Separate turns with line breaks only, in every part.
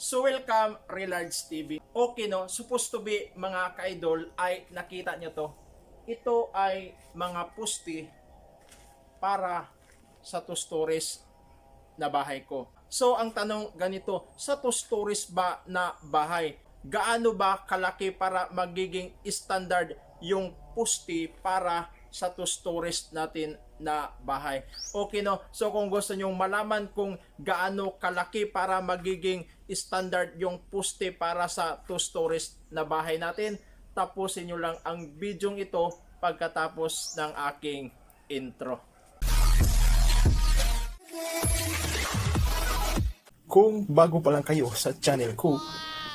So welcome Relards TV. Okay no, supposed to be mga ka-idol ay nakita nyo to. Ito ay mga pusti para sa two stories na bahay ko. So ang tanong ganito, sa two stories ba na bahay, gaano ba kalaki para magiging standard yung pusti para sa two stories natin na bahay. Okay no? So kung gusto nyong malaman kung gaano kalaki para magiging standard yung puste para sa two stories na bahay natin, tapusin nyo lang ang video ito pagkatapos ng aking intro.
Kung bago pa lang kayo sa channel ko,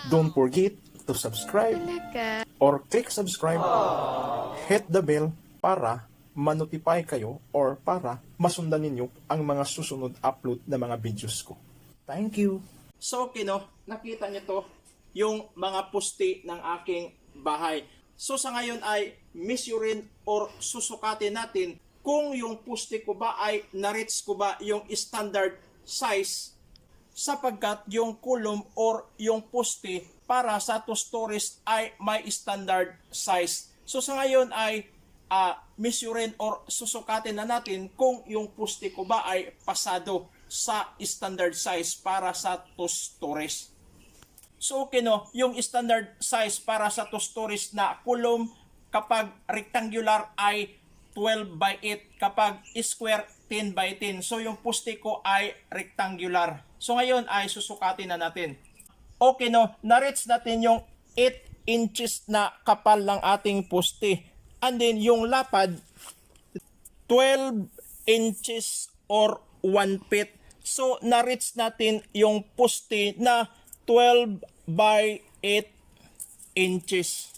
don't forget to subscribe or click subscribe, hit the bell para manotify kayo or para masundan ninyo ang mga susunod upload na mga videos ko. Thank you!
So, okay, no? Nakita niyo to, yung mga pusti ng aking bahay. So, sa ngayon ay measurein or susukatin natin kung yung pusti ko ba ay na-reach ko ba yung standard size sapagkat yung kulom or yung poste para sa two stories ay may standard size. So sa ngayon ay uh, measurein or susukatin na natin kung yung poste ko ba ay pasado sa standard size para sa two stories. So okay no, yung standard size para sa two stories na kulom kapag rectangular ay 12 by 8, kapag square 10 by 10. So yung poste ko ay rectangular. So ngayon ay susukatin na natin. Okay no, na-reach natin yung 8 inches na kapal ng ating poste. And then yung lapad 12 inches or 1 feet. So, na-reach natin yung poste na 12 by 8 inches.